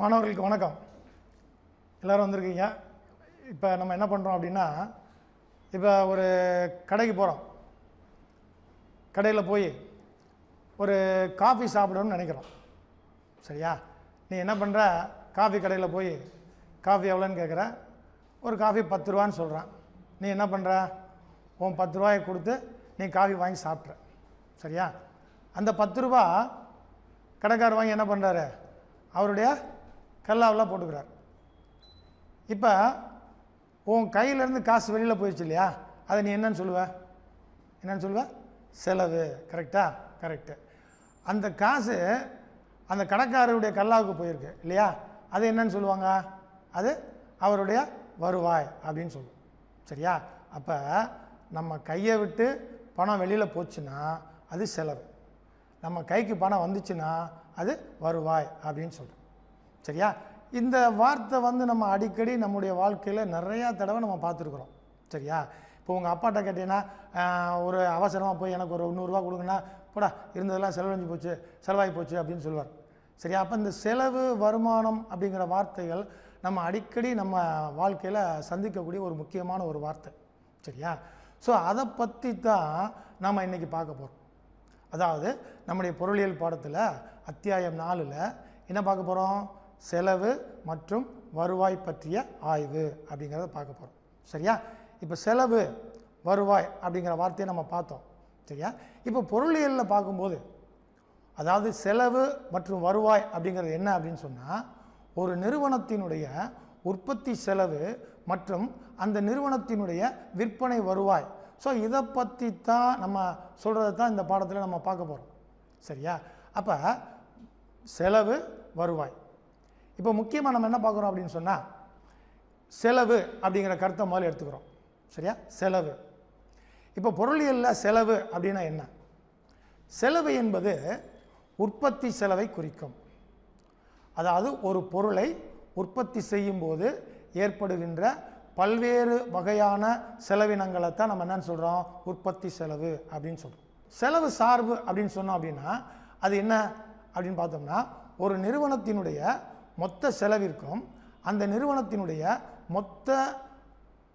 மாணவர்களுக்கு வணக்கம். எல்லோரும் வந்திருக்கீங்க. இப்போ நம்ம என்ன பண்ணுறோம் அப்படின்னா இப்போ ஒரு கடைக்கு போகிறோம் கடையில் போய் ஒரு காஃபி சாப்பிடணும்னு நினைக்கிறோம். சரியா? நீ என்ன பண்ணுற காஃபி கடையில் போய் காஃபி எவ்வளோன்னு கேட்குற ஒரு காஃபி பத்து ரூபான்னு சொல்கிறான் நீ என்ன பண்ணுற உன் பத்து ரூபாயை கொடுத்து நீ காஃபி வாங்கி சாப்பிட்ற. சரியா? அந்த பத்து ரூபா கடைக்காரர் வாங்கி என்ன பண்ணுறாரு அவருடைய கல்லாவெல்லாம் போட்டுக்கிறார். இப்போ உன் கையிலேருந்து காசு வெளியில் போயிடுச்சு இல்லையா? அதை நீ என்னன்னு சொல்லுவ? என்னன்னு சொல்லுவ? செலவு. கரெக்டா? கரெக்டு. அந்த காசு அந்த கடைக்காரருடைய கல்லாவுக்கு போயிருக்கு இல்லையா? அது என்னன்னு சொல்லுவாங்க? அது அவருடைய வருவாய் அப்படின்னு சொல்லுவோம் சரியா? அப்போ நம்ம கையை விட்டு பணம் வெளியில் போச்சுன்னா அது செலவு. நம்ம கைக்கு பணம் வந்துச்சுன்னா அது வருவாய் அப்படின்னு சொல்கிறோம் சரியா? இந்த வார்த்தை வந்து நம்ம அடிக்கடி நம்முடைய வாழ்க்கையில் நிறையா தடவை நம்ம பார்த்துருக்குறோம். சரியா? இப்போ உங்கள் அப்பாட்ட கேட்டீங்கன்னா ஒரு அவசரமாக போய் எனக்கு ஒரு நூறுரூவா கொடுங்கன்னா போடா இருந்ததெல்லாம் செலவழிஞ்சு போச்சு செலவாகி போச்சு அப்படின்னு சொல்லுவார். சரியா? அப்போ இந்த செலவு வருமானம் அப்படிங்கிற வார்த்தைகள் நம்ம அடிக்கடி நம்ம வாழ்க்கையில் சந்திக்கக்கூடிய ஒரு முக்கியமான ஒரு வார்த்தை. சரியா? ஸோ அதை பற்றி தான் நம்ம இன்றைக்கி பார்க்க போகிறோம் அதாவது நம்முடைய பொருளியல் பாடத்தில் அத்தியாயம் நாலில் என்ன பார்க்க போகிறோம் செலவு மற்றும் வருவாய் பற்றிய ஆய்வு அப்படிங்கிறத பார்க்க போகிறோம் சரியா? இப்போ செலவு வருவாய் அப்படிங்கிற வார்த்தையை நம்ம பார்த்தோம். சரியா? இப்போ பொருளியலில் பார்க்கும்போது அதாவது செலவு மற்றும் வருவாய் அப்படிங்கிறது என்ன அப்படின்னு சொன்னால் ஒரு நிறுவனத்தினுடைய உற்பத்தி செலவு மற்றும் அந்த நிறுவனத்தினுடைய விற்பனை வருவாய். ஸோ இதை பற்றி தான் நம்ம சொல்கிறது தான் இந்த பாடத்தில் நம்ம பார்க்க போகிறோம் சரியா? அப்போ செலவு வருவாய். இப்போ முக்கியமாக நம்ம என்ன பார்க்குறோம் அப்படின்னு சொன்னால் செலவு அப்படிங்கிற கருத்தை முதல்ல எடுத்துக்கிறோம். சரியா? செலவு. இப்போ பொருளியலில் செலவு அப்படின்னா என்ன? செலவு என்பது உற்பத்தி செலவை குறிக்கும். அதாவது ஒரு பொருளை உற்பத்தி செய்யும்போது ஏற்படுகின்ற பல்வேறு வகையான செலவினங்களை தான் நம்ம என்னன்னு சொல்கிறோம் உற்பத்தி செலவு அப்படின்னு சொல்கிறோம் செலவு சார்பு அப்படின்னு சொன்னோம் அப்படின்னா அது என்ன அப்படின்னு பார்த்தோம்னா ஒரு நிறுவனத்தினுடைய மொத்த செலவிற்கும் அந்த நிறுவனத்தினுடைய மொத்த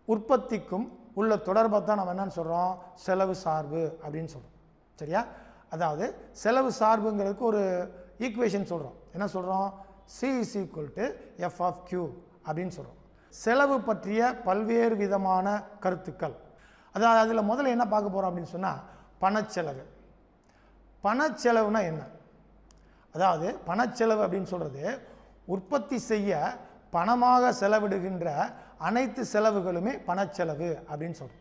உற்பத்திக்கும் உள்ள தொடர்பை தான் நம்ம என்னன்னு சொல்கிறோம் செலவு சார்பு அப்படின்னு சொல்கிறோம் சரியா? அதாவது செலவு சார்புங்கிறதுக்கு ஒரு ஈக்குவேஷன் சொல்கிறோம் என்ன சொல்கிறோம் C is equal to F of Q அப்படின்னு சொல்கிறோம் செலவு பற்றிய பல்வேறு விதமான கருத்துக்கள். அதாவது அதில் முதல்ல என்ன பார்க்க போகிறோம் அப்படின்னு சொன்னால் பணச்செலவு. பணச்செலவுனா என்ன? அதாவது பணச்செலவு அப்படின்னு சொல்கிறது உற்பத்தி செய்ய பணமாக செலவிடுகின்ற அனைத்து செலவுகளுமே பணச்செலவு அப்படின்னு சொல்கிறோம்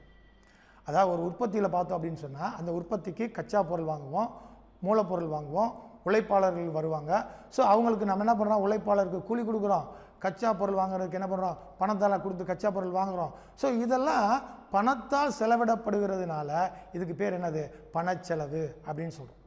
அதாவது ஒரு உற்பத்தியில் பார்த்தோம் அப்படின்னு சொன்னால் அந்த உற்பத்திக்கு கச்சா பொருள் வாங்குவோம் மூலப்பொருள் வாங்குவோம் உழைப்பாளர்கள் வருவாங்க. ஸோ அவங்களுக்கு நம்ம என்ன பண்ணுறோம் உழைப்பாளருக்கு கூலி கொடுக்குறோம். கச்சா பொருள் வாங்குறதுக்கு என்ன பண்ணுறோம் பணத்தால் கொடுத்து கச்சா பொருள் வாங்குகிறோம் ஸோ இதெல்லாம் பணத்தால் செலவிடப்படுகிறதுனால இதுக்கு பேர் என்னது? பணச்செலவு அப்படின்னு சொல்கிறோம்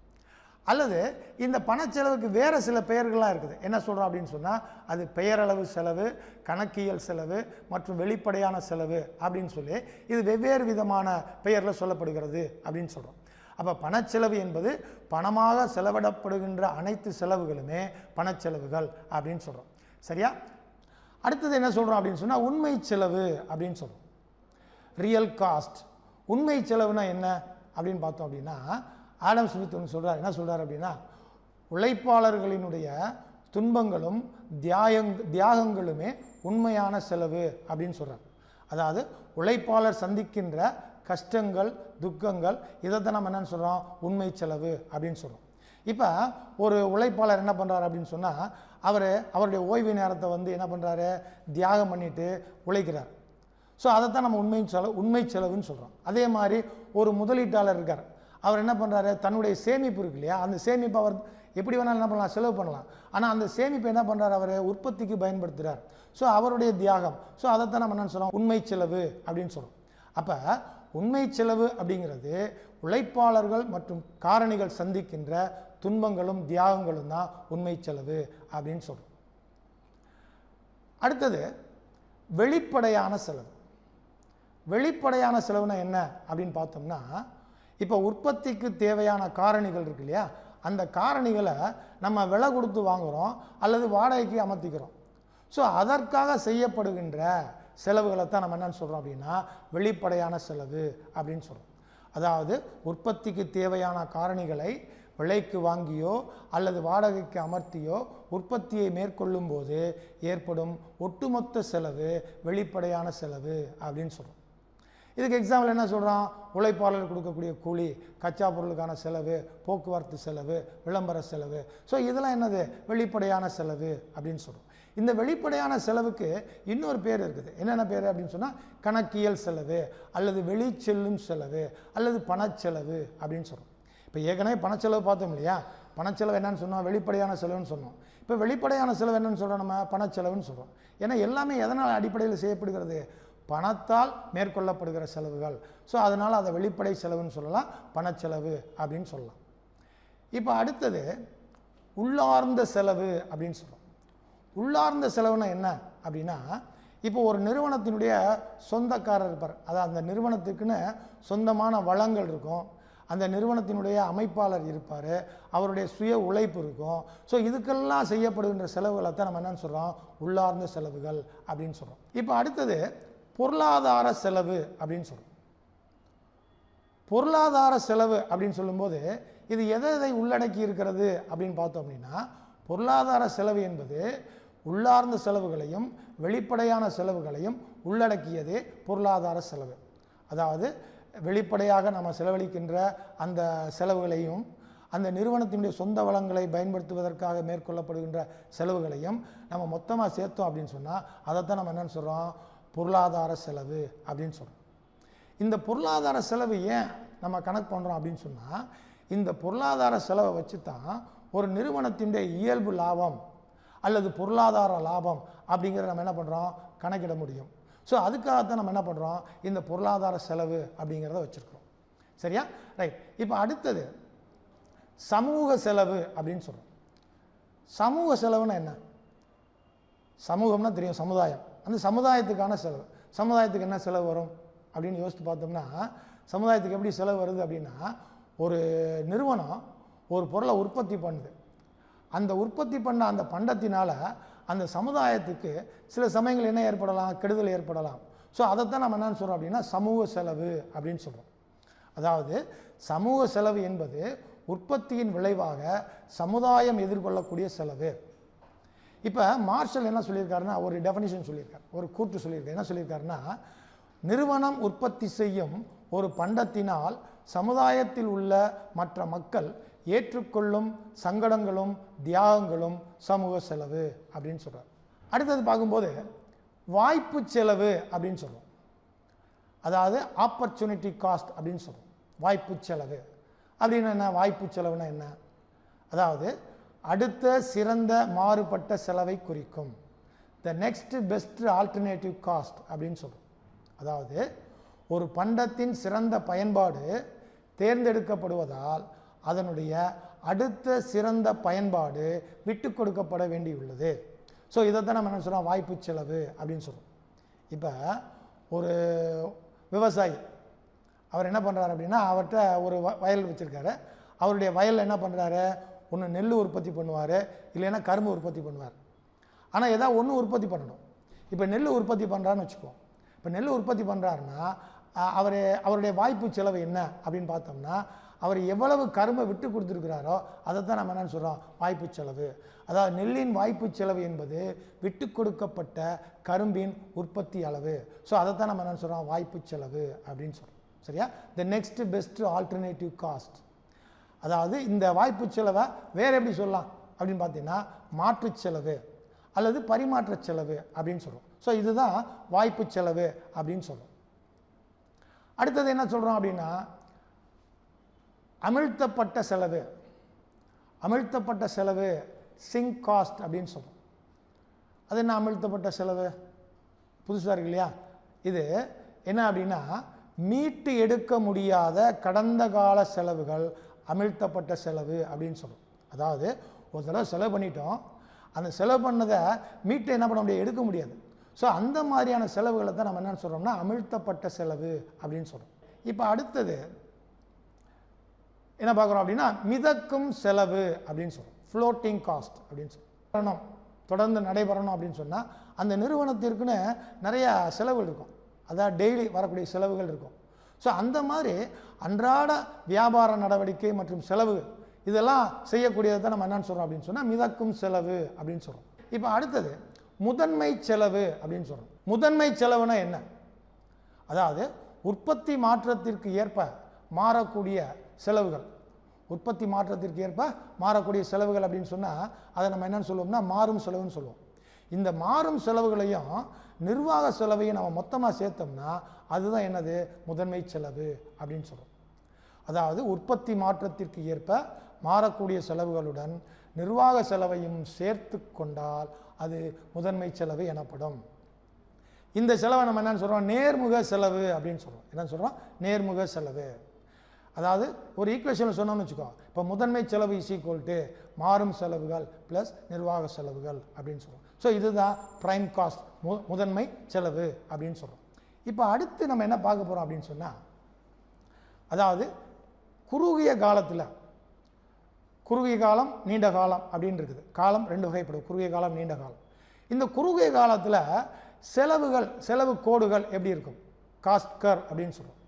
அல்லது இந்த பணச்செலவுக்கு வேறு சில பெயர்கள்லாம் இருக்குது. என்ன சொல்கிறோம் அப்படின்னு சொன்னால் அது பெயரளவு செலவு கணக்கியல் செலவு மற்றும் வெளிப்படையான செலவு அப்படின்னு சொல்லி இது வெவ்வேறு விதமான பெயரில் சொல்லப்படுகிறது அப்படின்னு சொல்கிறோம் அப்போ பணச்செலவு என்பது பணமாக செலவிடப்படுகின்ற அனைத்து செலவுகளுமே பணச்செலவுகள் அப்படின்னு சொல்கிறோம் சரியா? அடுத்தது என்ன சொல்கிறோம் அப்படின்னு சொன்னால் உண்மை செலவு அப்படின்னு சொல்கிறோம் ரியல் காஸ்ட் உண்மை செலவுனா என்ன அப்படின்னு பார்த்தோம் அப்படின்னா ஆடம் ஸ்மித் ஒன்று சொல்கிறார் என்ன சொல்கிறார் அப்படின்னா உழைப்பாளர்களினுடைய துன்பங்களும் தியாயங் தியாகங்களுமே உண்மையான செலவு அப்படின்னு சொல்கிறார் அதாவது உழைப்பாளர் சந்திக்கின்ற கஷ்டங்கள் துக்கங்கள் இதை தான் நம்ம என்னென்னு சொல்கிறோம் உண்மை செலவு அப்படின்னு சொல்கிறோம் இப்போ ஒரு உழைப்பாளர் என்ன பண்ணுறாரு அப்படின்னு சொன்னால் அவர் அவருடைய ஓய்வு நேரத்தை வந்து என்ன பண்ணுறாரு தியாகம் பண்ணிட்டு உழைக்கிறார். ஸோ அதைத்தான் நம்ம உண்மை செலவு உண்மை செலவுன்னு சொல்கிறோம் அதே மாதிரி ஒரு முதலீட்டாளர் இருக்கார். அவர் என்ன பண்ணுறாரு தன்னுடைய சேமிப்பு இருக்கு இல்லையா? அந்த சேமிப்பு அவர் எப்படி வேணாலும் என்ன பண்ணலாம்? செலவு பண்ணலாம். ஆனால் அந்த சேமிப்பை என்ன பண்ணுறாரு அவர் உற்பத்திக்கு பயன்படுத்துகிறார் ஸோ அவருடைய தியாகம். ஸோ அதைத்தான் நம்ம என்னென்னு சொல்கிறோம் உண்மை செலவு அப்படின்னு சொல்கிறோம் அப்போ உண்மை செலவு அப்படிங்கிறது உழைப்பாளர்கள் மற்றும் காரணிகள் சந்திக்கின்ற துன்பங்களும் தியாகங்களும் தான் உண்மை செலவு அப்படின்னு சொல்கிறோம் அடுத்தது வெளிப்படையான செலவு. வெளிப்படையான செலவுனா என்ன அப்படின்னு பார்த்தோம்னா இப்போ உற்பத்திக்கு தேவையான காரணிகள் இருக்கு இல்லையா? அந்த காரணிகளை நம்ம விலை கொடுத்து வாங்குகிறோம் அல்லது வாடகைக்கு அமர்த்திக்கிறோம். ஸோ அதற்காக செய்யப்படுகின்ற செலவுகளை தான் நம்ம என்னன்னு சொல்கிறோம் அப்படின்னா வெளிப்படையான செலவு அப்படின்னு சொல்கிறோம் அதாவது உற்பத்திக்கு தேவையான காரணிகளை விலைக்கு வாங்கியோ அல்லது வாடகைக்கு அமர்த்தியோ உற்பத்தியை மேற்கொள்ளும் போது ஏற்படும் ஒட்டுமொத்த செலவு வெளிப்படையான செலவு அப்படின்னு சொல்கிறோம் இதுக்கு எக்ஸாம்பிள் என்ன சொல்கிறான் உழைப்பாளர் கொடுக்கக்கூடிய கூலி கச்சா பொருளுக்கான செலவு போக்குவரத்து செலவு விளம்பர செலவு. ஸோ இதெல்லாம் என்னது? வெளிப்படையான செலவு அப்படின்னு சொல்கிறோம் இந்த வெளிப்படையான செலவுக்கு இன்னொரு பேர் இருக்குது. என்னென்ன பேர் அப்படின்னு சொன்னால் கணக்கியல் செலவு அல்லது வெளிச்செல்லும் செலவு அல்லது பணச்செலவு அப்படின்னு சொல்கிறோம் இப்போ ஏற்கனவே பணச்செலவு பார்த்தோம் இல்லையா? பணச்செலவு என்னன்னு சொன்னோம் வெளிப்படையான செலவுன்னு சொன்னோம். இப்போ வெளிப்படையான செலவு என்னன்னு சொல்கிறோம் நம்ம? பணச்செலவுன்னு சொல்கிறோம் ஏன்னா எல்லாமே எதனால் அடிப்படையில் செய்யப்படுகிறது? பணத்தால் மேற்கொள்ளப்படுகிற செலவுகள். ஸோ அதனால் அதை வெளிப்படை செலவுன்னு சொல்லலாம் பணச்செலவு அப்படின்னு சொல்லலாம். இப்போ அடுத்தது உள்ளார்ந்த செலவு அப்படின்னு சொல்கிறோம் உள்ளார்ந்த செலவுனா என்ன அப்படின்னா இப்போ ஒரு நிறுவனத்தினுடைய சொந்தக்காரர் இருப்பார். அதாவது அந்த நிறுவனத்துக்குன்னு சொந்தமான வளங்கள் இருக்கும். அந்த நிறுவனத்தினுடைய அமைப்பாளர் இருப்பார். அவருடைய சுய உழைப்பு இருக்கும். ஸோ இதுக்கெல்லாம் செய்யப்படுகின்ற செலவுகளை தான் நம்ம என்னென்னு சொல்கிறோம் உள்ளார்ந்த செலவுகள் அப்படின்னு சொல்கிறோம் இப்போ அடுத்தது பொருளாதார செலவு அப்படின்னு சொல்கிறோம் பொருளாதார செலவு அப்படின்னு சொல்லும்போது இது எதை எதை உள்ளடக்கி இருக்கிறது அப்படின்னு பார்த்தோம் அப்படின்னா பொருளாதார செலவு என்பது உள்ளார்ந்த செலவுகளையும் வெளிப்படையான செலவுகளையும் உள்ளடக்கியதே பொருளாதார செலவு. அதாவது வெளிப்படையாக நம்ம செலவழிக்கின்ற அந்த செலவுகளையும் அந்த நிறுவனத்தினுடைய சொந்த வளங்களை பயன்படுத்துவதற்காக மேற்கொள்ளப்படுகின்ற செலவுகளையும் நம்ம மொத்தமாக சேர்த்தோம் அப்படின்னு சொன்னால் அதைத்தான் நம்ம என்னென்னு சொல்கிறோம் பொருளாதார செலவு அப்படின்னு சொல்கிறோம் இந்த பொருளாதார செலவு ஏன் நம்ம கணக்கு பண்ணுறோம் அப்படின்னு சொன்னால் இந்த பொருளாதார செலவை வச்சு தான் ஒரு நிறுவனத்தினுடைய இயல்பு லாபம் அல்லது பொருளாதார லாபம் அப்படிங்கிறத நம்ம என்ன பண்ணுறோம் கணக்கிட முடியும். ஸோ அதுக்காகத்தான் நம்ம என்ன பண்ணுறோம் இந்த பொருளாதார செலவு அப்படிங்கிறத வச்சுருக்கிறோம். சரியா? ரைட் இப்போ அடுத்தது சமூக செலவு அப்படின்னு சொல்கிறோம் சமூக செலவுன்னா என்ன? சமூகம்னா தெரியும் சமுதாயம். அந்த சமுதாயத்துக்கான செலவு. சமுதாயத்துக்கு என்ன செலவு வரும்? அப்படின்னு யோசித்து பார்த்தோம்னா சமுதாயத்துக்கு எப்படி செலவு வருது அப்படின்னா ஒரு நிறுவனம் ஒரு பொருளை உற்பத்தி பண்ணுது. அந்த உற்பத்தி பண்ண அந்த பண்டத்தினால் அந்த சமுதாயத்துக்கு சில சமயங்கள் என்ன ஏற்படலாம்? கெடுதல் ஏற்படலாம். ஸோ அதைத்தான் நம்ம என்னன்னு சொல்கிறோம் அப்படின்னா சமூக செலவு அப்படின்னு சொல்கிறோம் அதாவது சமூக செலவு என்பது உற்பத்தியின் விளைவாக சமுதாயம் எதிர்கொள்ளக்கூடிய செலவு. இப்போ மார்ஷல் என்ன சொல்லியிருக்காருன்னா ஒரு டெஃபனிஷன் சொல்லியிருக்கார் ஒரு கூற்று சொல்லியிருக்காரு. என்ன சொல்லியிருக்காருன்னா நிறுவனம் உற்பத்தி செய்யும் ஒரு பண்டத்தினால் சமுதாயத்தில் உள்ள மற்ற மக்கள் ஏற்றுக்கொள்ளும் சங்கடங்களும் தியாகங்களும் சமூக செலவு அப்படின்னு சொல்கிறார் அடுத்தது பார்க்கும்போது வாய்ப்பு செலவு அப்படின்னு சொல்கிறோம் அதாவது ஆப்பர்ச்சுனிட்டி காஸ்ட் அப்படின்னு சொல்கிறோம் வாய்ப்பு செலவு. அப்படின்னு என்ன? வாய்ப்பு செலவுனா என்ன? அதாவது அடுத்த சிறந்த மாறுபட்ட செலவை குறிக்கும். The next best alternative cost அப்படின்னு சொல்கிறோம் அதாவது ஒரு பண்டத்தின் சிறந்த பயன்பாடு தேர்ந்தெடுக்கப்படுவதால் அதனுடைய அடுத்த சிறந்த பயன்பாடு விட்டு கொடுக்கப்பட வேண்டியுள்ளது. ஸோ இதைத்தான் நம்ம என்ன சொல்கிறோம் வாய்ப்பு செலவு அப்படின்னு சொல்கிறோம் இப்போ ஒரு விவசாயி அவர் என்ன பண்ணுறாரு அப்படின்னா அவர்கிட்ட ஒரு வ- வயல் வச்சுருக்காரு. அவருடைய வயலில் என்ன பண்ணுறாரு ஒன்று நெல் உற்பத்தி பண்ணுவார் இல்லைன்னா கரும்பு உற்பத்தி பண்ணுவார். ஆனால் ஏதாவது ஒன்று உற்பத்தி பண்ணணும். இப்போ நெல் உற்பத்தி பண்ணுறான்னு வச்சுக்குவோம் இப்போ நெல் உற்பத்தி பண்ணுறாருன்னா அவர் அவருடைய வாய்ப்பு செலவு என்ன அப்படின்னு பார்த்தோம்னா அவர் எவ்வளவு கரும்பை விட்டு கொடுத்துருக்கிறாரோ அதை தான் நம்ம என்ன சொல்கிறோம் வாய்ப்பு செலவு. அதாவது நெல்லின் வாய்ப்பு செலவு என்பது விட்டு கொடுக்கப்பட்ட கரும்பின் உற்பத்தி அளவு. ஸோ அதைத்தான் நம்ம என்ன சொல்கிறோம் வாய்ப்பு செலவு அப்படின்னு சொல்கிறோம் சரியா? The next best alternative cost அதாவது இந்த வாய்ப்பு செலவை வேறு எப்படி சொல்லலாம் அப்படின்னு பார்த்தீங்கன்னா மாற்று செலவு அல்லது பரிமாற்ற செலவு அப்படின்னு சொல்கிறோம் ஸோ இதுதான் வாய்ப்பு செலவு அப்படின்னு சொல்கிறோம் அடுத்தது என்ன சொல்கிறோம் அப்படின்னா அமிழ்த்தப்பட்ட செலவு. அமிழ்த்தப்பட்ட செலவு சிங்க் காஸ்ட் அப்படின்னு சொல்கிறோம் அது என்ன அமிழ்த்தப்பட்ட செலவு? புதுசாக இருக்கு இல்லையா? இது என்ன அப்படின்னா மீட்டு எடுக்க முடியாத கடந்த கால செலவுகள் அமிழ்த்தப்பட்ட செலவு அப்படின்னு சொல்கிறோம் அதாவது ஒரு தடவை செலவு பண்ணிட்டோம். அந்த செலவு பண்ணதை மீட்டு என்ன பண்ண முடியாது? எடுக்க முடியாது. ஸோ அந்த மாதிரியான செலவுகளை தான் நம்ம என்னென்னு சொல்கிறோம்னா அமிழ்த்தப்பட்ட செலவு அப்படின்னு சொல்கிறோம் இப்போ அடுத்தது என்ன பார்க்குறோம் அப்படின்னா மிதக்கும் செலவு அப்படின்னு சொல்கிறோம் ஃப்ளோட்டிங் காஸ்ட் அப்படின்னு சொல்கிறோம் தொடர்ந்து நடைபெறணும் அப்படின்னு சொன்னால் அந்த நிறுவனத்திற்குன்னு நிறையா செலவுகள் இருக்கும். அதான் டெய்லி வரக்கூடிய செலவுகள் இருக்கும். ஸோ அந்த மாதிரி அன்றாட வியாபார நடவடிக்கை மற்றும் செலவு இதெல்லாம் செய்யக்கூடியதை தான் நம்ம என்னன்னு சொல்கிறோம் அப்படின்னு சொன்னால் மிதக்கும் செலவு அப்படின்னு சொல்கிறோம் இப்போ அடுத்தது முதன்மை செலவு அப்படின்னு சொல்கிறோம் முதன்மை செலவுனா என்ன? அதாவது உற்பத்தி மாற்றத்திற்கு ஏற்ப மாறக்கூடிய செலவுகள். உற்பத்தி மாற்றத்திற்கு ஏற்ப மாறக்கூடிய செலவுகள் அப்படின்னு சொன்னால் அதை நம்ம என்னன்னு சொல்லுவோம்னா மாறும் செலவுன்னு சொல்லுவோம். இந்த மாறும் செலவுகளையும் நிர்வாக செலவையும் நம்ம மொத்தமாக சேர்த்தோம்னா அதுதான் என்னது? முதன்மை செலவு அப்படின்னு சொல்கிறோம் அதாவது உற்பத்தி மாற்றத்திற்கு ஏற்ப மாறக்கூடிய செலவுகளுடன் நிர்வாக செலவையும் சேர்த்து கொண்டால் அது முதன்மை செலவு எனப்படும். இந்த செலவை நம்ம என்னன்னு சொல்கிறோம் நேர்முக செலவு அப்படின்னு சொல்கிறோம் என்னென்னு சொல்கிறோம் நேர்முக செலவு. அதாவது ஒரு ஈக்குவேஷனில் சொன்னோம்னு வச்சுக்கோ. இப்போ முதன்மை செலவு இஸ் ஈக்குவல் டு மாறும் செலவுகள் ப்ளஸ் நிர்வாக செலவுகள் அப்படின்னு சொல்கிறோம் ஸோ இதுதான் ப்ரைம் காஸ்ட் மு முதன்மை செலவு அப்படின்னு சொல்கிறோம் இப்போ அடுத்து நம்ம என்ன பார்க்க போகிறோம் அப்படின்னு சொன்னால் அதாவது குறுகிய காலத்தில் குறுகிய காலம் நீண்ட காலம் அப்படின்னு இருக்குது. காலம் ரெண்டு வகைப்படும் குறுகிய காலம் நீண்ட காலம். இந்த குறுகிய காலத்தில் செலவுகள் செலவு கோடுகள் எப்படி இருக்கும்? காஸ்ட் கர் அப்படின்னு சொல்கிறோம்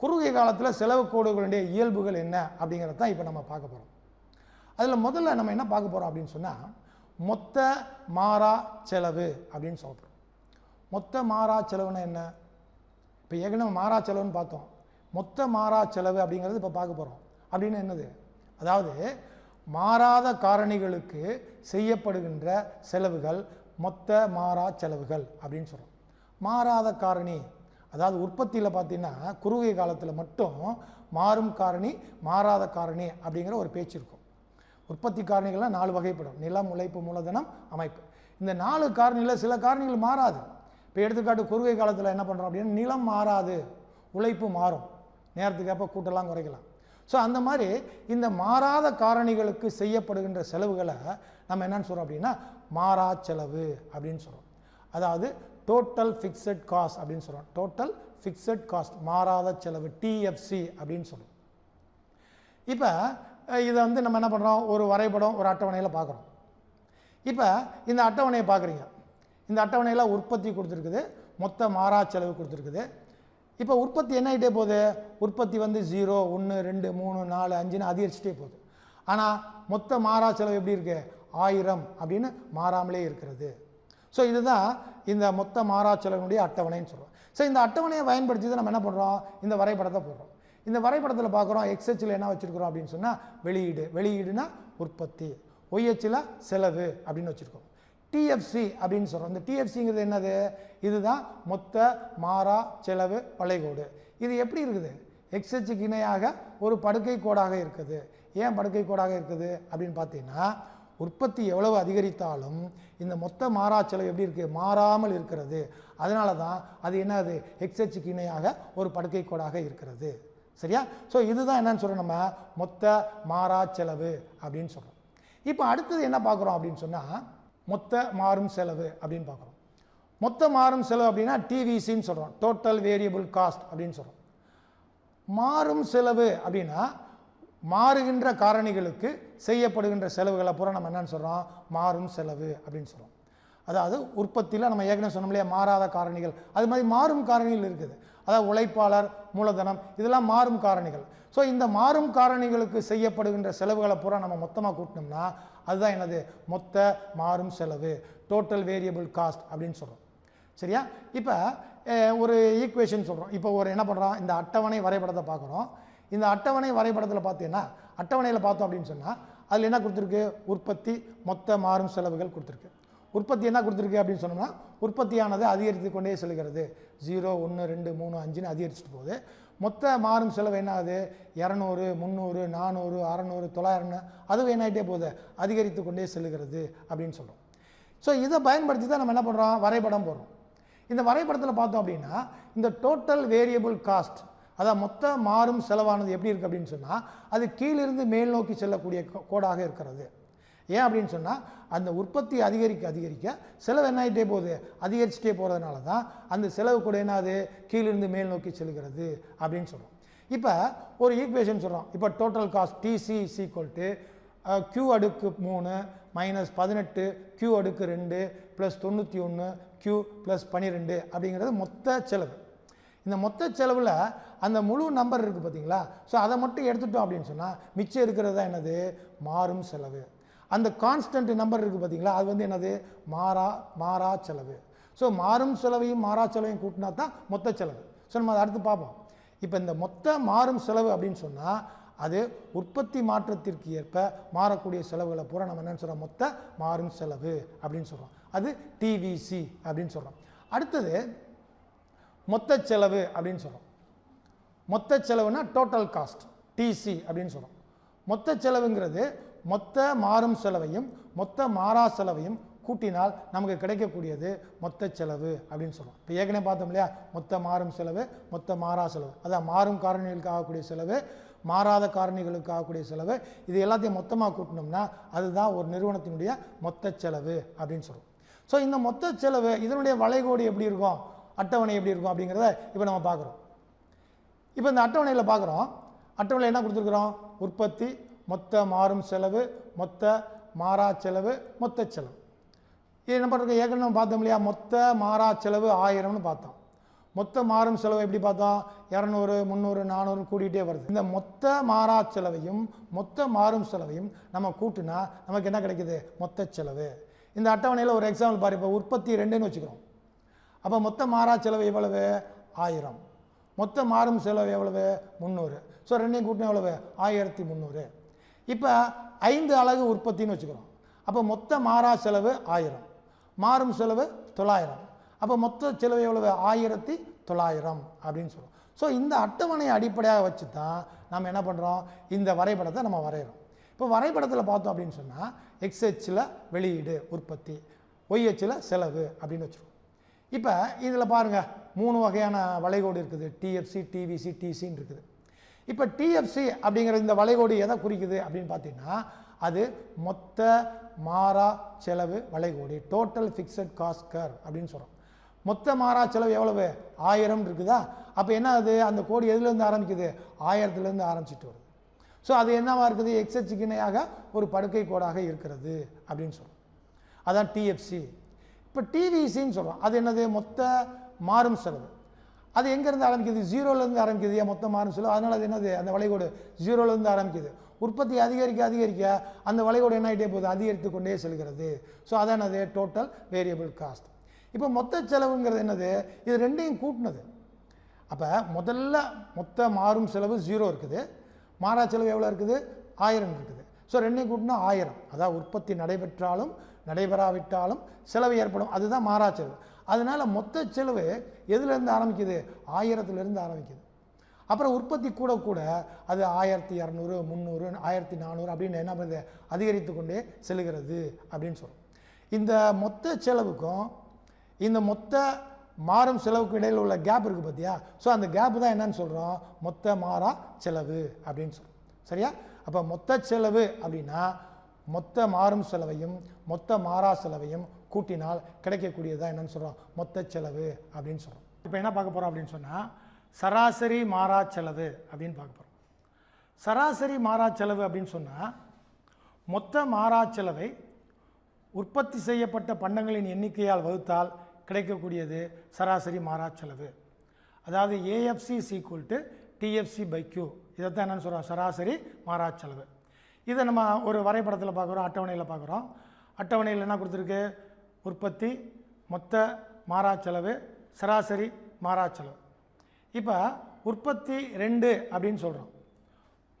குறுகிய காலத்தில் செலவு கோடுகளுடைய இயல்புகள் என்ன அப்படிங்கிறத தான் இப்போ நம்ம பார்க்க போகிறோம் அதில் முதல்ல நம்ம என்ன பார்க்க போகிறோம் அப்படின்னு சொன்னால் மொத்த மாறா செலவு அப்படின்னு சொல்கிறோம் மொத்த மாறா செலவுனா என்ன? இப்போ ஏற்கனவே மாறா செலவுன்னு பார்த்தோம். மொத்த மாறா செலவு அப்படிங்கிறது இப்போ பார்க்க போகிறோம் அப்படின்னு என்னது? அதாவது மாறாத காரணிகளுக்கு செய்யப்படுகின்ற செலவுகள் மொத்த மாறா செலவுகள் அப்படின்னு சொல்கிறோம் மாறாத காரணி அதாவது உற்பத்தியில் பார்த்தீங்கன்னா குறுகிய காலத்தில் மட்டும் மாறும் காரணி மாறாத காரணி அப்படிங்கிற ஒரு பேச்சு இருக்கும். உற்பத்தி காரணிகள்லாம் நாலு வகைப்படும். நிலம் உழைப்பு மூலதனம் அமைப்பு. இந்த நாலு காரணியில் சில காரணிகள் மாறாது. இப்போ எடுத்துக்காட்டு குறுகை காலத்தில் என்ன பண்ணுறோம் அப்படின்னா நிலம் மாறாது உழைப்பு மாறும். நேரத்துக்கு அப்போ கூட்டலாம் குறைக்கலாம். ஸோ அந்த மாதிரி இந்த மாறாத காரணிகளுக்கு செய்யப்படுகின்ற செலவுகளை நம்ம என்னன்னு சொல்கிறோம் அப்படின்னா மாறா செலவு அப்படின்னு சொல்கிறோம் அதாவது டோட்டல் ஃபிக்ஸட் காஸ்ட் அப்படின்னு சொல்கிறோம் டோட்டல் ஃபிக்ஸட் காஸ்ட் மாறாத செலவு டிஎஃப்சி அப்படின்னு சொல்கிறோம் இப்போ இதை வந்து நம்ம என்ன பண்ணுறோம் ஒரு வரைபடம் ஒரு அட்டவணையில் பார்க்குறோம். இப்போ இந்த அட்டவணையை பார்க்குறீங்க. இந்த அட்டவணையில் உற்பத்தி கொடுத்துருக்குது. மொத்த மாறா செலவு கொடுத்துருக்குது. இப்போ உற்பத்தி என்ன ஆகிட்டே போகுது? உற்பத்தி வந்து ஜீரோ ஒன்று ரெண்டு மூணு நாலு அஞ்சுன்னு அதிகரிச்சுட்டே போகுது. ஆனால் மொத்த மாறா செலவு எப்படி இருக்குது ஆயிரம் அப்படின்னு மாறாமலே இருக்கிறது. ஸோ இதுதான் இந்த மொத்த மாறா செலவினுடைய அட்டவணைன்னு சொல்கிறோம் ஸோ இந்த அட்டவணையை பயன்படுத்தி தான் நம்ம என்ன பண்ணுறோம் இந்த வரைபடத்தை போடுறோம். இந்த வரைபடத்தில் பார்க்குறோம் எக்ஸ்ஹெச்சில் என்ன வச்சுருக்கிறோம் அப்படின்னு சொன்னால் வெளியீடு. வெளியீடுனா உற்பத்தி. ஒய்ஹெச்சில் செலவு அப்படின்னு வச்சுருக்கோம். டிஎஃப்சி அப்படின்னு சொல்கிறோம் இந்த டிஎஃப்சிங்கிறது என்னது? இதுதான் மொத்த மாறா செலவு வளைகோடு. இது எப்படி இருக்குது? எக்ஸ்ஹெச்சுக்கு இணையாக ஒரு படுக்கை கோடாக இருக்குது. ஏன் படுக்கை கோடாக இருக்குது அப்படின்னு பார்த்தீங்கன்னா உற்பத்தி எவ்வளவு அதிகரித்தாலும் இந்த மொத்த மாறா செலவு எப்படி இருக்குது மாறாமல் இருக்கிறது. அதனால தான் அது என்னது? எக்ஸ்ஹெச்சுக்கு இணையாக ஒரு படுக்கை கோடாக இருக்கிறது. சரியா? ஸோ இதுதான் என்னன்னு சொல்கிறோம் நம்ம. மொத்த மாறா செலவு அப்படின்னு சொல்கிறோம் இப்போ அடுத்தது என்ன பார்க்குறோம் அப்படின்னு சொன்னால் மொத்த மாறும் செலவு அப்படின்னு பார்க்குறோம். மொத்த மாறும் செலவு அப்படின்னா டிவிசின்னு சொல்கிறோம் டோட்டல் வேரியபிள் காஸ்ட் அப்படின்னு சொல்கிறோம் மாறும் செலவு அப்படின்னா மாறுகின்ற காரணிகளுக்கு செய்யப்படுகின்ற செலவுகளை பூரா நம்ம என்னன்னு சொல்கிறோம் மாறும் செலவு அப்படின்னு சொல்கிறோம் அதாவது உற்பத்தியில் நம்ம ஏற்கனவே சொன்னோம் இல்லையா மாறாத காரணிகள். அது மாதிரி மாறும் காரணிகள் இருக்குது. அதாவது உழைப்பாளர் மூலதனம் இதெல்லாம் மாறும் காரணிகள். ஸோ இந்த மாறும் காரணிகளுக்கு செய்யப்படுகின்ற செலவுகளை பூரா நம்ம மொத்தமாக கூட்டினோம்னா அதுதான் என்னது? மொத்த மாறும் செலவு. டோட்டல் வேரியபிள் காஸ்ட் அப்படின்னு சொல்கிறோம் சரியா? இப்போ ஒரு ஈக்குவேஷன் சொல்கிறோம் இப்போ ஒரு என்ன பண்ணுறோம் இந்த அட்டவணை வரைபடத்தை பார்க்குறோம். இந்த அட்டவணை வரைபடத்தில் பார்த்தீங்கன்னா அட்டவணையில் பார்த்தோம் அப்படின்னு சொன்னால் அதில் என்ன கொடுத்துருக்கு? உற்பத்தி மொத்த மாறும் செலவுகள் கொடுத்துருக்கு. உற்பத்தி என்ன கொடுத்துருக்கு அப்படின்னு சொன்னோம்னா உற்பத்தியானது அதிகரித்து கொண்டே செல்கிறது. ஜீரோ ஒன்று ரெண்டு மூணு அஞ்சுன்னு அதிகரிச்சுட்டு போகுது. மொத்த மாறும் செலவு என்ன ஆகுது இரநூறு முந்நூறு நானூறு அறநூறு தொள்ளாயிரம்னு அதுவும் வேணாயிட்டே போகுது? அதிகரித்து கொண்டே செல்கிறது அப்படின்னு சொல்கிறோம் ஸோ இதை பயன்படுத்தி தான் நம்ம என்ன பண்ணுறோம் வரைபடம் போடுறோம். இந்த வரைபடத்தில் பார்த்தோம் அப்படின்னா இந்த டோட்டல் வேரியபிள் காஸ்ட் அதாவது மொத்த மாறும் செலவானது எப்படி இருக்குது அப்படின்னு சொன்னால் அது கீழிருந்து மேல் நோக்கி செல்லக்கூடிய கோ- கோடாக இருக்கிறது. ஏன் அப்படின்னு சொன்னால் அந்த உற்பத்தி அதிகரிக்க அதிகரிக்க செலவு என்ன ஆகிட்டே போகுது? அதிகரிச்சுட்டே போகிறதுனால தான் அந்த செலவு கூட என்னது? கீழிருந்து மேல் நோக்கி செல்கிறது அப்படின்னு சொல்கிறோம் இப்போ ஒரு ஈக்குவேஷன் சொல்கிறோம் இப்போ total cost TC is equal to Q அடுக்கு மூணு மைனஸ் பதினெட்டு க்யூ அடுக்கு ரெண்டு ப்ளஸ் தொண்ணூற்றி ஒன்று க்யூ ப்ளஸ் பன்னிரெண்டு அப்படிங்கிறது மொத்த செலவு. இந்த மொத்த செலவில் அந்த முழு நம்பர் இருக்குது பார்த்தீங்களா ஸோ அதை மட்டும் எடுத்துட்டோம் அப்படின்னு சொன்னால் மிச்சம் இருக்கிறது தான் என்னது? மாறும் செலவு. அந்த கான்ஸ்டன்ட் நம்பர் இருக்குது பார்த்தீங்களா அது வந்து என்னது? மாறா மாறா செலவு. ஸோ மாறும் செலவையும் மாறா செலவையும் கூட்டினா தான் மொத்த செலவு. ஸோ நம்ம அதை அடுத்து பார்ப்போம். இப்போ இந்த மொத்த மாறும் செலவு அப்படின்னு சொன்னால் அது உற்பத்தி மாற்றத்திற்கு ஏற்ப மாறக்கூடிய செலவுகளை பூரா நம்ம என்னன்னு சொல்கிறோம் மொத்த மாறும் செலவு அப்படின்னு சொல்கிறோம் அது டிவிசி அப்படின்னு சொல்கிறோம் அடுத்தது மொத்த செலவு அப்படின்னு சொல்கிறோம் மொத்த செலவுனா டோட்டல் காஸ்ட் டிசி அப்படின்னு சொல்கிறோம் மொத்த செலவுங்கிறது மொத்த மாறும் செலவையும் மொத்த மாறா செலவையும் கூட்டினால் நமக்கு கிடைக்கக்கூடியது மொத்த செலவு அப்படின்னு சொல்லுவோம் இப்போ ஏற்கனவே பார்த்தோம் இல்லையா? மொத்த மாறும் செலவு மொத்த மாறா செலவு. அதான் மாறும் காரணிகளுக்கு ஆகக்கூடிய செலவு மாறாத காரணிகளுக்கு ஆகக்கூடிய செலவு இது எல்லாத்தையும் மொத்தமாக கூட்டினோம்னா அதுதான் ஒரு நிறுவனத்தினுடைய மொத்த செலவு அப்படின்னு சொல்கிறோம் ஸோ இந்த மொத்த செலவு இதனுடைய வளைகோடு எப்படி இருக்கும்? அட்டவணை எப்படி இருக்கும் அப்படிங்கிறத இப்போ நம்ம பார்க்குறோம். இப்போ இந்த அட்டவணையில் பார்க்குறோம். அட்டவணையில் என்ன கொடுத்துருக்குறோம்? உற்பத்தி மொத்த மாறும் செலவு மொத்த மாறா செலவு மொத்த செலவு. இது என்ன பண்ணுறது? ஏற்கனவே நம்ம பார்த்தோம் இல்லையா? மொத்த மாறா செலவு ஆயிரம்னு பார்த்தோம். மொத்த மாறும் செலவு எப்படி பார்த்தா இரநூறு முந்நூறு நானூறு கூட்டிகிட்டே வருது. இந்த மொத்த மாறா செலவையும் மொத்த மாறும் செலவையும் நம்ம கூட்டினா நமக்கு என்ன கிடைக்குது? மொத்த செலவு. இந்த அட்டவணையில் ஒரு எக்ஸாம்பிள் பாரு. இப்போ உற்பத்தி ரெண்டுன்னு வச்சுக்கிறோம். அப்போ மொத்த மாறா செலவு எவ்வளவு? ஆயிரம். மொத்த மாறும் செலவு எவ்வளவு? முந்நூறு. ஸோ ரெண்டையும் கூட்டினா எவ்வளவு? ஆயிரத்தி முந்நூறு. இப்போ ஐந்து அலகு உற்பத்தின்னு வச்சுக்கிறோம். அப்போ மொத்த மாறா செலவு ஆயிரம். மாறும் செலவு தொள்ளாயிரம். அப்போ மொத்த செலவு எவ்வளவு? ஆயிரத்தி தொள்ளாயிரம் அப்படின்னு சொல்லுவோம் ஸோ இந்த அட்டவணையை அடிப்படையாக வச்சு தான் நம்ம என்ன பண்ணுறோம் இந்த வரைபடத்தை நம்ம வரைகிறோம் இப்போ வரைபடத்தில் பார்த்தோம் அப்படின்னு சொன்னால் எக்ஸ்ஹெச்சில் வெளியீடு உற்பத்தி. ஒய்ஹெச்சில் செலவு அப்படின்னு வச்சுருக்கோம் இப்போ இதில் பாருங்கள் மூணு வகையான வளைகோடு இருக்குது. டிஎஃப்சி டிவிசி டிசின்னு இருக்குது. இப்போ டிஎஃப்சி அப்படிங்கிற இந்த வளைகோடு எதை குறிக்குது அப்படின்னு பார்த்தீங்கன்னா அது மொத்த மாறா செலவு வளைகோடு டோட்டல் ஃபிக்ஸட் காஸ்ட் கர் அப்படின்னு சொல்கிறோம் மொத்த மாறா செலவு எவ்வளவு? ஆயிரம் இருக்குதா? அப்போ என்ன ஆகுது அந்த கோடு எதுலேருந்து ஆரம்பிக்குது? ஆயிரத்துலேருந்து ஆரம்பிச்சிட்டு வருது. ஸோ அது என்னவாக இருக்குது? எக்ஸச்சிக்கிணையாக ஒரு படுக்கை கோடாக இருக்கிறது அப்படின்னு சொல்கிறோம் அதான் டிஎஃப்சி இப்போ டிவிசின்னு சொல்கிறோம் அது என்னது? மொத்த மாறும் செலவு. அது எங்கேருந்து ஆரம்பிக்குது? ஜீரோலேருந்து ஆரம்பிக்குது ஏன் மொத்த மாறும் செலவு அதனால் அது என்னது? அந்த வளைகோடு ஜீரோலேருந்து ஆரம்பிக்குது. உற்பத்தி அதிகரிக்க அதிகரிக்க அந்த வளைகோடு என்ன ஆகிட்டே போகுது? அதிகரித்து கொண்டே செல்கிறது. ஸோ அதான் என்னது? டோட்டல் வேரியபிள் காஸ்ட் இப்போ மொத்த செலவுங்கிறது என்னது? இது ரெண்டையும் கூட்டினது. அப்போ முதல்ல மொத்த மாறும் செலவு ஜீரோ இருக்குது. மாறா செலவு எவ்வளோ இருக்குது? ஆயிரம் இருக்குது. ஸோ ரெண்டையும் கூட்டினா ஆயிரம். அதாவது உற்பத்தி நடைபெற்றாலும் நடைபெறாவிட்டாலும் செலவு ஏற்படும். அதுதான் மாறா செலவு. அதனால் மொத்த செலவு எதுலேருந்து ஆரம்பிக்குது? ஆயிரத்துலேருந்து ஆரம்பிக்குது. அப்புறம் உற்பத்தி கூட கூட அது ஆயிரத்தி இரநூறு முந்நூறு ஆயிரத்தி நானூறு அப்படின்னு என்ன பண்ணுது? அதிகரித்து கொண்டே செல்கிறது அப்படின்னு சொல்கிறோம் இந்த மொத்த செலவுக்கும் இந்த மொத்த மாறும் செலவுக்கு இடையில் உள்ள கேப் இருக்குது பார்த்தியா ஸோ அந்த கேப் தான் என்னன்னு சொல்கிறோம் மொத்த மாறா செலவு அப்படின்னு சொல்கிறோம் சரியா? அப்போ மொத்த செலவு அப்படின்னா மொத்த மாறும் செலவையும் மொத்த மாறா செலவையும் கூட்டினால் கிடைக்கக்கூடியதாக என்னென்னு சொல்கிறோம் மொத்த செலவு அப்படின்னு சொல்கிறோம் இப்போ என்ன பார்க்க போகிறோம் அப்படின்னு சொன்னால் சராசரி மாறா செலவு அப்படின்னு பார்க்க போகிறோம் சராசரி மாறா செலவு அப்படின்னு சொன்னால் மொத்த மாறா செலவை உற்பத்தி செய்யப்பட்ட பண்டங்களின் எண்ணிக்கையால் வகுத்தால் கிடைக்கக்கூடியது சராசரி மாறா செலவு. அதாவது AFC is equal to TFC by Q தான் என்னென்னு சொல்கிறோம் சராசரி மாறா செலவு. இதை நம்ம ஒரு வரைபடத்தில் பார்க்குறோம் அட்டவணையில் பார்க்குறோம். அட்டவணையில் என்ன கொடுத்துருக்கு? உற்பத்தி மொத்த மாறா செலவு சராசரி மாறா செலவு. இப்போ உற்பத்தி ரெண்டு அப்படின்னு சொல்கிறோம்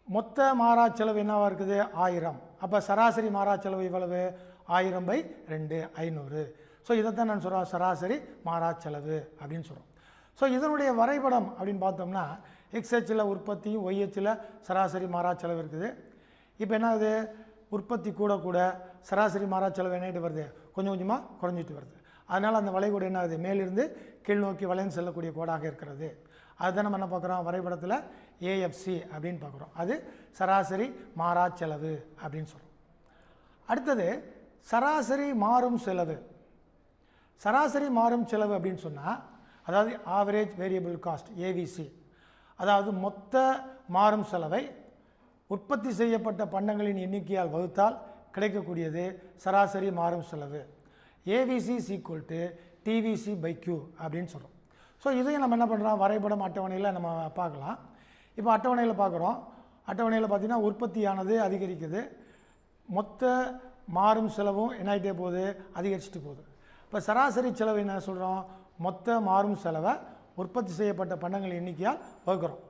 மொத்த மாறா செலவு இருக்குது? ஆயிரம். அப்போ சராசரி மாறா செலவு இவ்வளவு ஆயிரம் பை ரெண்டு ஐநூறு. ஸோ இதைத்தான் நான் சொல்கிறோம் சராசரி மாறா செலவு அப்படின்னு சொல்கிறோம் ஸோ இதனுடைய வரைபடம் அப்படின்னு பார்த்தோம்னா எக்ஸ்ஹெச்சில் உற்பத்தியும் ஒய்ஹெச்சில் சராசரி மாறா செலவு இருக்குது. இப்போ என்ன ஆகுது? உற்பத்தி கூட கூட சராசரி மாறா செலவு என்னட்டு வருது? கொஞ்சம் கொஞ்சமாக குறைஞ்சிட்டு வருது. அதனால் அந்த வளைகோடு என்ன ஆகுது? மேலிருந்து கீழ் நோக்கி வளைந்து செல்லக்கூடிய கோடாக இருக்கிறது. அதுதான் நம்ம என்ன பார்க்குறோம்? வரைபடத்தில் ஏஎஃப்சி அப்படின்னு பார்க்குறோம். அது சராசரி மாறா செலவு அப்படின்னு சொல்கிறோம் அடுத்தது சராசரி மாறும் செலவு. சராசரி மாறும் செலவு அப்படின்னு சொன்னால் அதாவது ஆவரேஜ் வேரியபிள் காஸ்ட் ஏவிசி அதாவது மொத்த மாறும் செலவை உற்பத்தி செய்யப்பட்ட பண்டங்களின் எண்ணிக்கையால் வகுத்தால் கிடைக்கக்கூடியது சராசரி மாறும் செலவு. AVC is equal to TVC by Q அப்படின்னு சொல்கிறோம் ஸோ இதையும் நம்ம என்ன பண்ணுறோம் வரைபடம் அட்டவணையில் நம்ம பார்க்கலாம். இப்போ அட்டவணையில் பார்க்குறோம். அட்டவணையில் பார்த்திங்கன்னா உற்பத்தியானது அதிகரிக்குது. மொத்த மாறும் செலவும் என்ன ஆகிட்டே போகுது? அதிகரிச்சுட்டு போகுது. இப்போ சராசரி செலவு என்ன சொல்கிறோம் மொத்த மாறும் செலவை உற்பத்தி செய்யப்பட்ட பண்டங்கள் எண்ணிக்கையால் வகுக்கிறோம்.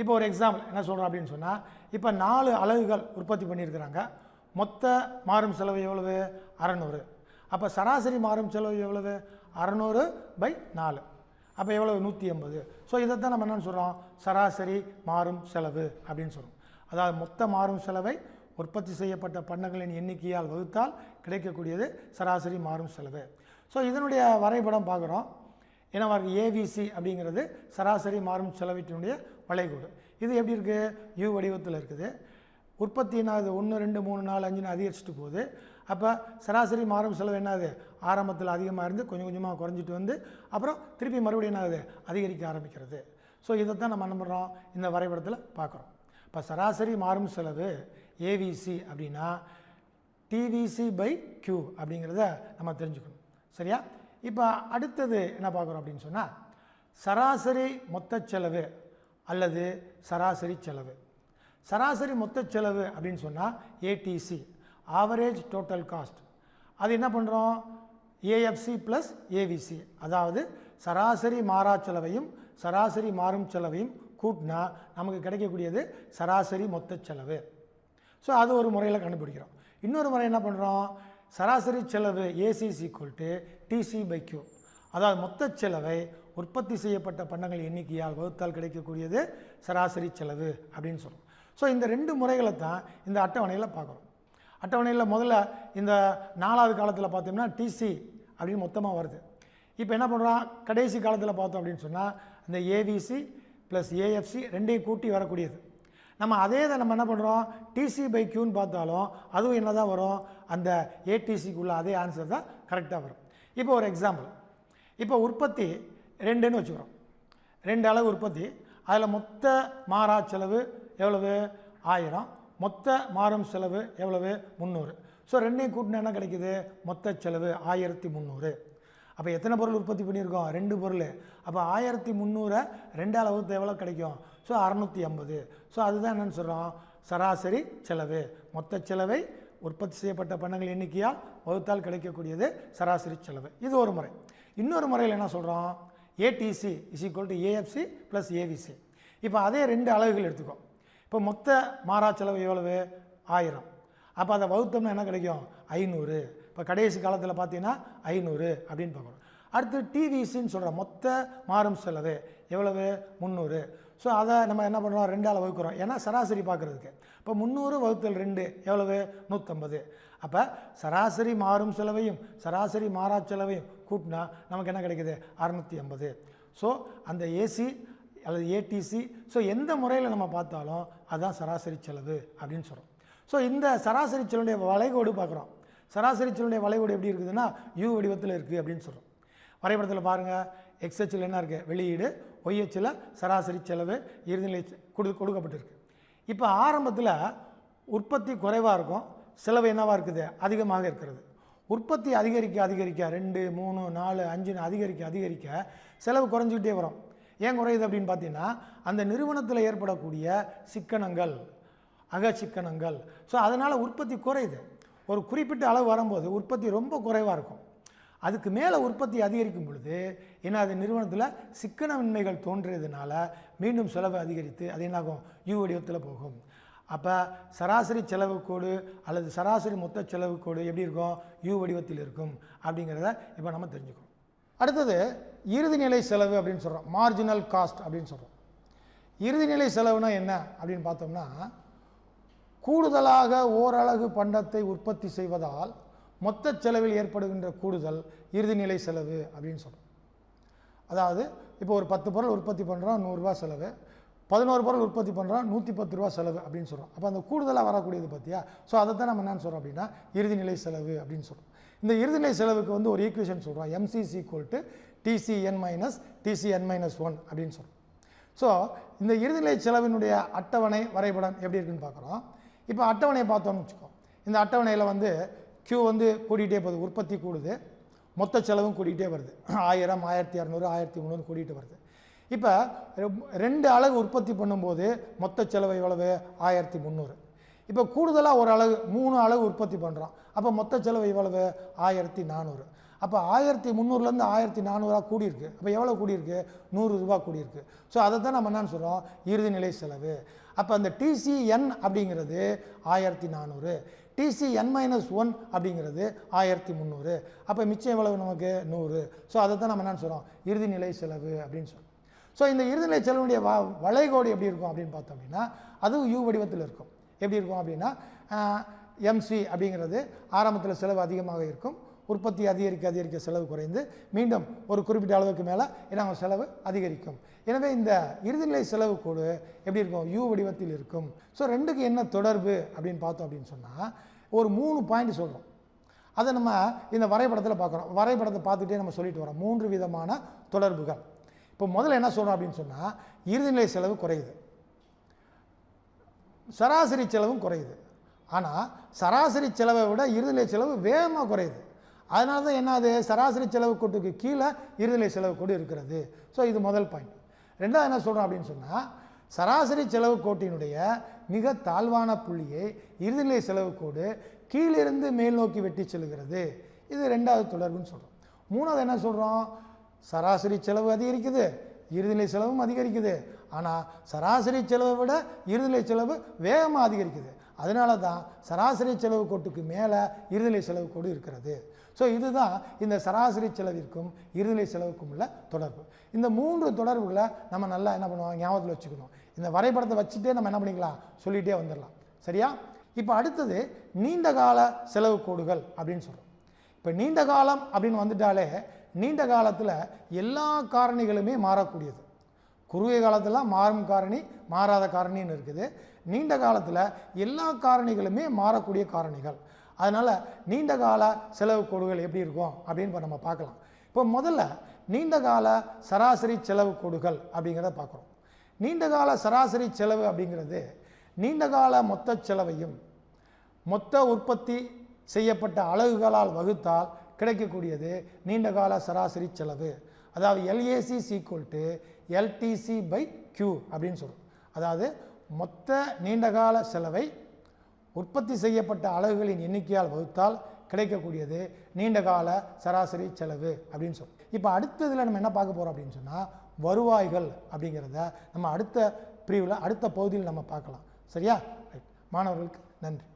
இப்போ ஒரு எக்ஸாம்பிள் என்ன சொல்கிறோம் அப்படின்னு சொன்னால் இப்போ நாலு அலகுகள் உற்பத்தி பண்ணியிருக்கிறாங்க. மொத்த மாறும் செலவு எவ்வளவு? அறநூறு. அப்போ சராசரி மாறும் செலவு எவ்வளவு? அறநூறு பை நாலு. அப்போ எவ்வளவு? நூற்றி எண்பது. ஸோ இதை தான் நம்ம என்னன்னு சொல்கிறோம் சராசரி மாறும் செலவு அப்படின்னு சொல்கிறோம் அதாவது மொத்த மாறும் செலவை உற்பத்தி செய்யப்பட்ட பண்டங்களின் எண்ணிக்கையால் வகுத்தால் கிடைக்கக்கூடியது சராசரி மாறும் செலவு. ஸோ இதனுடைய வரைபடம் பார்க்குறோம். ஏன்னா ஏவிசி அப்படிங்கிறது சராசரி மாறும் செலவீட்டினுடைய வளைகோடு. இது எப்படி இருக்குது யூ வடிவத்தில் இருக்குது. உற்பத்தி என்னது ஒன்று ரெண்டு மூணு நாலு அஞ்சுன்னு அதிகரிச்சுட்டு போகுது. அப்போ சராசரி மாறும் செலவு என்னது ஆரம்பத்தில் அதிகமாக இருந்து கொஞ்சம் கொஞ்சமாக குறைஞ்சிட்டு வந்து அப்புறம் திருப்பி மறுபடியும் என்னாகுது அதிகரிக்க ஆரம்பிக்கிறது. ஸோ இதைத்தான் நம்ம என்ன பண்ணுறோம் இந்த வரைபடத்தில் பார்க்குறோம். இப்போ சராசரி மாறும் செலவு ஏவிசி அப்படின்னா டிவிசி பை கியூ அப்படிங்கிறத நம்ம தெரிஞ்சுக்கணும். சரியா? இப்போ அடுத்தது என்ன பார்க்குறோம் அப்படின்னு சொன்னால் சராசரி மொத்த செலவு அல்லது சராசரி செலவு. சராசரி மொத்த செலவு அப்படின்னு சொன்னால் ஏடிசி ஆவரேஜ் டோட்டல் காஸ்ட் அது என்ன பண்ணுறோம் ஏஎஃப்சி ப்ளஸ் ஏவிசி அதாவது சராசரி மாறா செலவையும் சராசரி மாறும் செலவையும் கூட்டினா நமக்கு கிடைக்கக்கூடியது சராசரி மொத்த செலவு. ஸோ அது ஒரு முறையில் கண்டுபிடிக்கிறோம். இன்னொரு முறை என்ன பண்ணுறோம் சராசரி செலவு ACC to TC by Q அதாவது மொத்த செலவை உற்பத்தி செய்யப்பட்ட பண்டங்கள் எண்ணிக்கையால் வகுத்தால் கிடைக்கக்கூடியது சராசரி செலவு அப்படின்னு சொல்கிறோம் ஸோ இந்த ரெண்டு முறைகளை தான் இந்த அட்டவணையில் பார்க்குறோம். அட்டவணையில் முதல்ல இந்த நாலாவது காலத்தில் பார்த்தோம்னா டிசி அப்படின்னு மொத்தமாக வருது. இப்போ என்ன பண்ணுறோம் கடைசி காலத்தில் பார்த்தோம் அப்படின்னு சொன்னால் இந்த ஏவிசி ப்ளஸ் ஏஎஃப்சி ரெண்டையும் கூட்டி வரக்கூடியது. நம்ம அதே தான் நம்ம என்ன பண்ணுறோம் டிசி பை கியூன்னு பார்த்தாலும் அதுவும் என்ன தான் வரும்? அந்த ஏடிசிக்குள்ள அதே ஆன்சர் தான் கரெக்டாக வரும். இப்போ ஒரு எக்ஸாம்பிள் இப்போ உற்பத்தி ரெண்டுன்னு வச்சுக்கிறோம். ரெண்டு அளவு உற்பத்தி. அதில் மொத்த மாறா செலவு எவ்வளவு? ஆயிரம். மொத்த மாறும் செலவு எவ்வளவு? முந்நூறு. ஸோ ரெண்டையும் கூட்டினா என்ன கிடைக்குது? மொத்த செலவு ஆயிரத்தி முந்நூறு. அப்போ எத்தனை பொருள் உற்பத்தி பண்ணியிருக்கோம்? ரெண்டு பொருள். அப்போ ஆயிரத்தி முந்நூறை ரெண்டால் வகுத்து எவ்வளோ கிடைக்கும்? ஸோ அறநூற்றி ஐம்பது. ஸோ அதுதான் என்னென்னு சொல்கிறோம் சராசரி செலவு. மொத்த செலவை உற்பத்தி செய்யப்பட்ட பண்ணங்கள் எண்ணிக்கையால் வகுத்தால் கிடைக்கக்கூடியது சராசரி செலவு. இது ஒரு முறை. இன்னொரு முறையில் என்ன சொல்கிறோம் ATC is equal to AFC plus AVC இப்போ அதே ரெண்டு அளவுகள் எடுத்துக்கோ. இப்போ மொத்த மாறா செலவு எவ்வளவு? ஆயிரம். அப்போ அதை வகுத்தோம்னா என்ன கிடைக்கும்? ஐநூறு. இப்போ கடைசி காலத்தில் பார்த்தீங்கன்னா ஐநூறு அப்படின்னு பார்க்குறோம் அடுத்து டிவிசின்னு சொல்கிறோம் மொத்த மாறும் செலவு எவ்வளவு? முந்நூறு. ஸோ அதை நம்ம என்ன பண்ணுறோம் ரெண்டால் வகுக்கிறோம். ஏன்னா சராசரி பார்க்குறதுக்கு. இப்போ முந்நூறு வகுத்தல் ரெண்டு எவ்வளவு? நூற்றம்பது அப்போ சராசரி மாறும் செலவையும் சராசரி மாறா செலவையும் கூட்டினா நமக்கு என்ன கிடைக்குது? அறநூற்றி ஐம்பது. ஸோ அந்த ஏசி அல்லது ஏடிசி ஸோ எந்த முறையில் நம்ம பார்த்தாலும் அதுதான் சராசரி செலவு அப்படின்னு சொல்கிறோம் ஸோ இந்த சராசரி செலவுடைய வளைகோடு பார்க்குறோம். சராசரி செலவுடைய வளைகோடு எப்படி இருக்குதுன்னா யூ வடிவத்தில் இருக்குது அப்படின்னு சொல்கிறோம் வரைபடத்தில் பாருங்கள் எக்ஸ்எச்சில் என்ன இருக்குது வெளியீடு. ஒய்எச்சில் சராசரி செலவு இறுதிநிலை கொடு கொடுக்கப்பட்டிருக்கு. இப்போ ஆரம்பத்தில் உற்பத்தி குறைவாக இருக்கும். செலவு என்னவாக இருக்குது? அதிகமாக இருக்கிறது. உற்பத்தி அதிகரிக்க அதிகரிக்க ரெண்டு மூணு நாலு அஞ்சுன்னு அதிகரிக்க அதிகரிக்க செலவு குறைஞ்சிக்கிட்டே வரும். ஏன் குறையுது அப்படின்னு பார்த்தீங்கன்னா அந்த நிறுவனத்தில் ஏற்படக்கூடிய சிக்கனங்கள் அக சிக்கனங்கள் ஸோ அதனால் உற்பத்தி குறையுது. ஒரு குறிப்பிட்ட அளவு வரும்போது உற்பத்தி ரொம்ப குறைவாக இருக்கும். அதுக்கு மேலே உற்பத்தி அதிகரிக்கும் பொழுது ஏன்னா அது நிறுவனத்தில் சிக்கனமின்மைகள் தோன்றியதுனால மீண்டும் செலவு அதிகரித்து அது என்னாகும்? யூ வடிவத்தில் போகும். அப்போ சராசரி செலவு கோடு அல்லது சராசரி மொத்த செலவு கோடு எப்படி இருக்கும்? யூ வடிவத்தில் இருக்கும். அப்படிங்கிறத இப்போ நம்ம தெரிஞ்சுக்கணும். அடுத்தது இறுதிநிலை செலவு அப்படின்னு சொல்கிறோம் மார்ஜினல் காஸ்ட் அப்படின்னு சொல்கிறோம் இறுதிநிலை செலவுனா என்ன அப்படின்னு பார்த்தோம்னா கூடுதலாக ஓரலகு பண்டத்தை உற்பத்தி செய்வதால் மொத்த செலவில் ஏற்படுகின்ற கூடுதல் இறுதிநிலை செலவு அப்படின்னு சொல்கிறோம் அதாவது இப்போ ஒரு பத்து பொருள் உற்பத்தி பண்ணுறோம் நூறுரூவா செலவு. பதினோரு பொருள் உற்பத்தி பண்ணுறோம் நூற்றி பத்து ரூபா செலவு அப்படின்னு சொல்கிறோம் அப்போ அந்த கூடுதலாக வரக்கூடியது பார்த்தியா ஸோ அதை தான் நம்ம என்னன்னு சொல்கிறோம் அப்படின்னா இறுதிநிலை செலவு அப்படின்னு சொல்கிறோம் இந்த இறுதிநிலை செலவுக்கு வந்து ஒரு ஈக்குவேஷன் சொல்கிறோம் MCC equal to TCN minus TCN minus one அப்படின்னு சொல்கிறோம் ஸோ இந்த இறுதிநிலை செலவினுடைய அட்டவணை வரைபடம் எப்படி இருக்குன்னு பார்க்குறோம் இப்போ அட்டவணையை பார்த்தோம்னு வச்சுக்கோ இந்த அட்டவணையில் வந்து க்யூ வந்து கூட்டிகிட்டே போகுது. உற்பத்தி கூடுது. மொத்த செலவும் கூட்டிகிட்டே வருது. ஆயிரம் ஆயிரத்தி இரநூறு ஆயிரத்தி முந்நூறு கூட்டிகிட்டு வருது. இப்போ ரெண்டு அலகு உற்பத்தி பண்ணும்போது மொத்த செலவு எவ்வளவு? ஆயிரத்தி முந்நூறு. இப்போ கூடுதலாக ஒரு அலகு மூணு அளவு உற்பத்தி பண்ணுறோம் அப்போ மொத்த செலவு எவ்வளவு? ஆயிரத்தி நானூறு. அப்போ ஆயிரத்தி முந்நூறுலேருந்து ஆயிரத்தி நானூறுரூவா கூடியிருக்கு. அப்போ எவ்வளோ கூடியிருக்கு? நூறு ரூபா கூடியிருக்கு. ஸோ அதை தான் நம்ம என்னன்னு சொல்கிறோம் இறுதிநிலை செலவு. அப்போ அந்த டிசிஎன் அப்படிங்கிறது ஆயிரத்தி நானூறு. டிசிஎன் மைனஸ் ஒன் அப்படிங்கிறது ஆயிரத்தி முந்நூறு. அப்போ மிச்சம் எவ்வளவு நமக்கு? நூறு. ஸோ அதை தான் நம்ம என்னன்னு சொல்கிறோம் இறுதிநிலை செலவு அப்படின்னு சொல்கிறோம் ஸோ இந்த இறுதிநிலை செலவுடைய வ வளைகோடு எப்படி இருக்கும் அப்படின்னு பார்த்தோம் அப்படின்னா அதுவும் யூ வடிவத்தில் இருக்கும். எப்படி இருக்கும் அப்படின்னா எம்சி அப்படிங்கிறது ஆரம்பத்தில் செலவு அதிகமாக இருக்கும். உற்பத்தி அதிகரிக்க அதிகரிக்க செலவு குறைந்து மீண்டும் ஒரு குறிப்பிட்ட அளவுக்கு மேலே என்ன செலவு அதிகரிக்கும். எனவே இந்த இறுதிநிலை செலவு கோடு எப்படி இருக்கும்? யூ வடிவத்தில் இருக்கும். ஸோ ரெண்டுக்கு என்ன தொடர்பு அப்படின்னு பார்த்தோம் அப்படின்னு சொன்னால் ஒரு மூணு பாயிண்ட் சொல்கிறோம் அதை நம்ம இந்த வரைபடத்தில் பார்க்குறோம் வரைபடத்தை பார்த்துட்டே நம்ம சொல்லிட்டு வரோம். மூன்று விதமான தொடர்புகள். இப்போ முதல்ல என்ன சொல்கிறோம் அப்படின்னு சொன்னால் இறுதிநிலை செலவு குறையுது. சராசரி செலவும் குறையுது. ஆனால் சராசரி செலவை விட இறுதிநிலை செலவு வேகமாக குறையுது. அதனால தான் என்னது சராசரி செலவு கோட்டுக்கு கீழே இறுதிநிலை செலவு கோடு இருக்கிறது. ஸோ இது முதல் பாயிண்ட் ரெண்டாவது என்ன சொல்கிறோம் அப்படின்னு சொன்னால் சராசரி செலவு கோட்டினுடைய மிக தாழ்வான புள்ளியை இறுதிநிலை செலவு கோடு கீழிருந்து மேல் நோக்கி வெட்டி செல்கிறது இது ரெண்டாவது தொடர்புன்னு சொல்கிறோம் மூணாவது என்ன சொல்கிறோம் சராசரி செலவு அதிகரிக்குது இறுதிநிலை செலவும் அதிகரிக்குது. ஆனால் சராசரி செலவை விட இறுதிநிலை செலவு வேகமாக அதிகரிக்குது. அதனால தான் சராசரி செலவு கோட்டுக்கு மேலே இறுதிநிலை செலவு கோடு இருக்கிறது. ஸோ இதுதான் இந்த சராசரி செலவிற்கும் இறுதிநிலை செலவுக்கும் உள்ள தொடர்பு. இந்த மூன்று தொடர்புகளை நம்ம நல்லா என்ன பண்ணுவோம்? ஞாபகத்தில் வச்சுக்கணும். இந்த வரைபடத்தை வச்சுட்டே நம்ம என்ன பண்ணிக்கலாம்? சொல்லிகிட்டே வந்துடலாம். சரியா? இப்போ அடுத்தது நீண்ட கால செலவு கோடுகள் அப்படின்னு சொல்கிறோம் இப்போ நீண்ட காலம் அப்படின்னு வந்துட்டாலே நீண்ட காலத்தில் எல்லா காரணிகளுமே மாறக்கூடியது. குறுகிய காலத்தில் மாறும் காரணி மாறாத காரணின்னு இருக்குது. நீண்ட காலத்தில் எல்லா காரணிகளுமே மாறக்கூடிய காரணிகள். அதனால் நீண்ட கால செலவு கோடுகள் எப்படி இருக்கும் அப்படின்னு இப்போ நம்ம பார்க்கலாம். இப்போ முதல்ல நீண்ட கால சராசரி செலவு கோடுகள் அப்படிங்கிறத பார்க்குறோம். நீண்ட கால சராசரி செலவு அப்படிங்கிறது நீண்ட கால மொத்த செலவையும் மொத்த உற்பத்தி செய்யப்பட்ட அலகுகளால் வகுத்தால் கிடைக்கக்கூடியது நீண்டகால சராசரி செலவு. அதாவது LAC equal to LTC by Q அப்படின்னு சொல்கிறோம் அதாவது மொத்த நீண்டகால செலவை உற்பத்தி செய்யப்பட்ட அலகுகளின் எண்ணிக்கையால் வகுத்தால் கிடைக்கக்கூடியது நீண்டகால சராசரி செலவு அப்படின்னு சொல்லுவோம் இப்போ அடுத்ததில் நம்ம என்ன பார்க்க போகிறோம் அப்படின்னு சொன்னால் வருவாய்கள் அப்படிங்கிறத நம்ம அடுத்த பிரிவில் அடுத்த பகுதியில் நம்ம பார்க்கலாம். சரியா? ரைட் மாணவர்களுக்கு நன்றி.